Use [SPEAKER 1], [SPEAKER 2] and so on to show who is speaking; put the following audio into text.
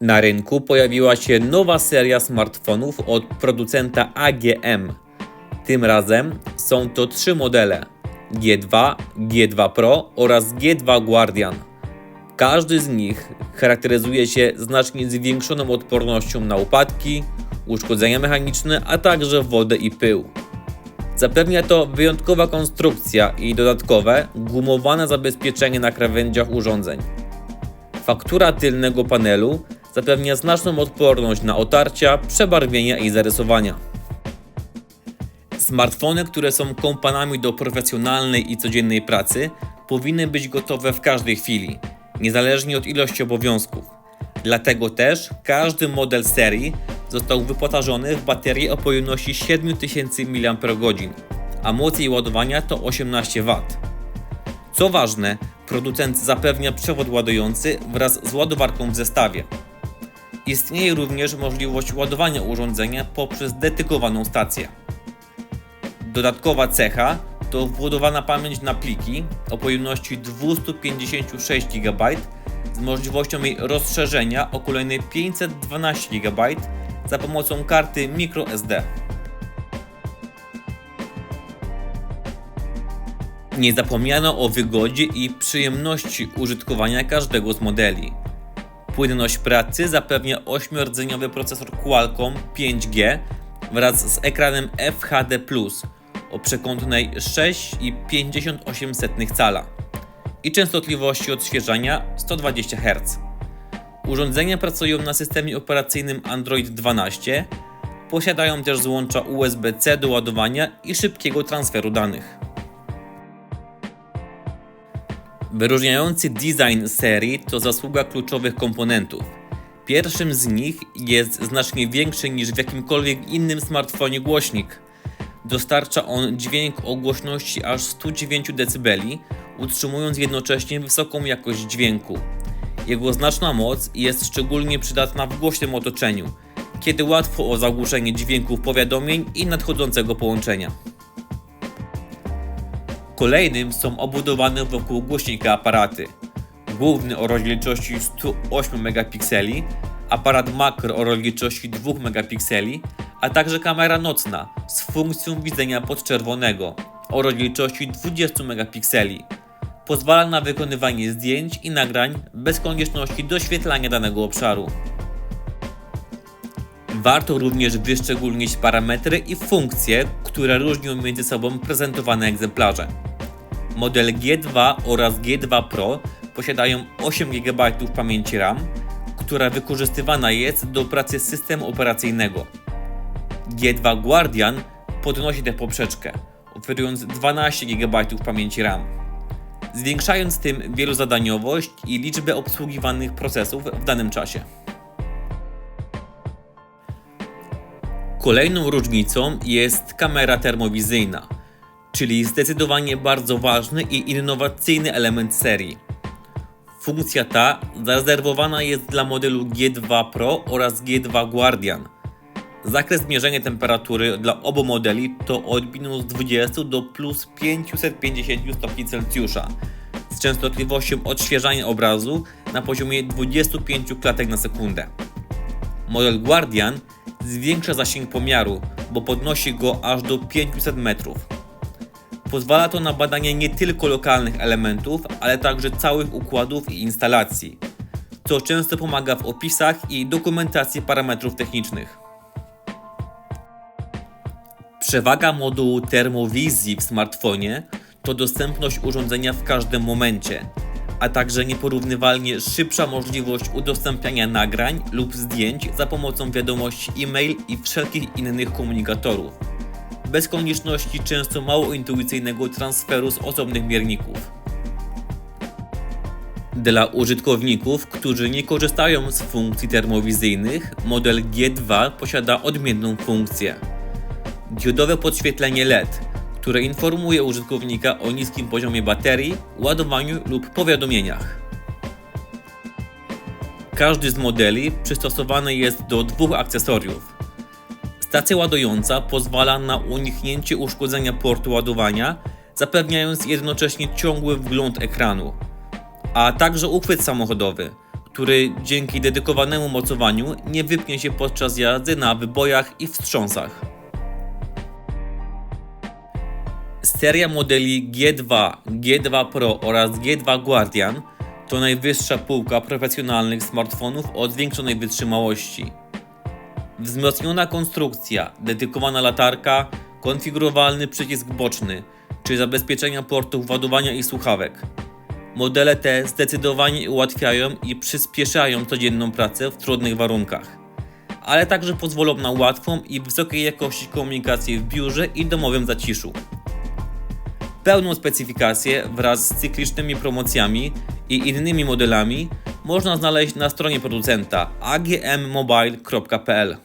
[SPEAKER 1] Na rynku pojawiła się nowa seria smartfonów od producenta AGM. Tym razem są to trzy modele: G2, G2 Pro oraz G2 Guardian. Każdy z nich charakteryzuje się znacznie zwiększoną odpornością na upadki, uszkodzenia mechaniczne, a także wodę i pył. Zapewnia to wyjątkowa konstrukcja i dodatkowe gumowane zabezpieczenie na krawędziach urządzeń. Faktura tylnego panelu zapewnia znaczną odporność na otarcia, przebarwienia i zarysowania. Smartfony, które są kompanami do profesjonalnej i codziennej pracy, powinny być gotowe w każdej chwili, niezależnie od ilości obowiązków. Dlatego też każdy model serii został wyposażony w baterię o pojemności 7000 mAh, a moc jej ładowania to 18 W. Co ważne, producent zapewnia przewód ładujący wraz z ładowarką w zestawie. Istnieje również możliwość ładowania urządzenia poprzez dedykowaną stację. Dodatkowa cecha to wbudowana pamięć na pliki o pojemności 256 GB z możliwością jej rozszerzenia o kolejne 512 GB za pomocą karty microSD. Nie zapomniano o wygodzie i przyjemności użytkowania każdego z modeli. Płynność pracy zapewnia 8-rdzeniowy procesor Qualcomm 5G wraz z ekranem FHD+, o przekątnej 6,58 cala i częstotliwości odświeżania 120 Hz. Urządzenia pracują na systemie operacyjnym Android 12, posiadają też złącza USB-C do ładowania i szybkiego transferu danych. Wyróżniający design serii to zasługa kluczowych komponentów. Pierwszym z nich jest znacznie większy niż w jakimkolwiek innym smartfonie głośnik. Dostarcza on dźwięk o głośności aż 109 dB, utrzymując jednocześnie wysoką jakość dźwięku. Jego znaczna moc jest szczególnie przydatna w głośnym otoczeniu, kiedy łatwo o zagłuszenie dźwięków powiadomień i nadchodzącego połączenia. Kolejnym są obudowane wokół głośnika aparaty. Główny o rozdzielczości 108 megapikseli, aparat makro o rozdzielczości 2 megapikseli, a także kamera nocna z funkcją widzenia podczerwonego o rozdzielczości 20 megapikseli. Pozwala na wykonywanie zdjęć i nagrań bez konieczności doświetlania danego obszaru. Warto również wyszczególnić parametry i funkcje, które różnią między sobą prezentowane egzemplarze. Model G2 oraz G2 Pro posiadają 8 GB pamięci RAM, która wykorzystywana jest do pracy systemu operacyjnego. G2 Guardian podnosi tę poprzeczkę, oferując 12 GB pamięci RAM, zwiększając tym wielozadaniowość i liczbę obsługiwanych procesów w danym czasie. Kolejną różnicą jest kamera termowizyjna, czyli zdecydowanie bardzo ważny i innowacyjny element serii. Funkcja ta zarezerwowana jest dla modelu G2 Pro oraz G2 Guardian. Zakres mierzenia temperatury dla obu modeli to od minus 20 do plus 550 stopni Celsjusza z częstotliwością odświeżania obrazu na poziomie 25 klatek na sekundę. Model Guardian zwiększa zasięg pomiaru, bo podnosi go aż do 500 metrów. Pozwala to na badanie nie tylko lokalnych elementów, ale także całych układów i instalacji, co często pomaga w opisach i dokumentacji parametrów technicznych. Przewaga modułu termowizji w smartfonie to dostępność urządzenia w każdym momencie, a także nieporównywalnie szybsza możliwość udostępniania nagrań lub zdjęć za pomocą wiadomości e-mail i wszelkich innych komunikatorów, bez konieczności często mało intuicyjnego transferu z osobnych mierników. Dla użytkowników, którzy nie korzystają z funkcji termowizyjnych, model G2 posiada odmienną funkcję. Diodowe podświetlenie LED, które informuje użytkownika o niskim poziomie baterii, ładowaniu lub powiadomieniach. Każdy z modeli przystosowany jest do dwóch akcesoriów. Stacja ładująca pozwala na uniknięcie uszkodzenia portu ładowania, zapewniając jednocześnie ciągły wgląd ekranu, a także uchwyt samochodowy, który dzięki dedykowanemu mocowaniu nie wypnie się podczas jazdy na wybojach i wstrząsach. Seria modeli G2, G2 Pro oraz G2 Guardian to najwyższa półka profesjonalnych smartfonów o zwiększonej wytrzymałości. Wzmocniona konstrukcja, dedykowana latarka, konfigurowalny przycisk boczny czy zabezpieczenia portów ładowania i słuchawek. Modele te zdecydowanie ułatwiają i przyspieszają codzienną pracę w trudnych warunkach, ale także pozwolą na łatwą i wysokiej jakości komunikację w biurze i domowym zaciszu. Pełną specyfikację wraz z cyklicznymi promocjami i innymi modelami można znaleźć na stronie producenta agmmobile.pl.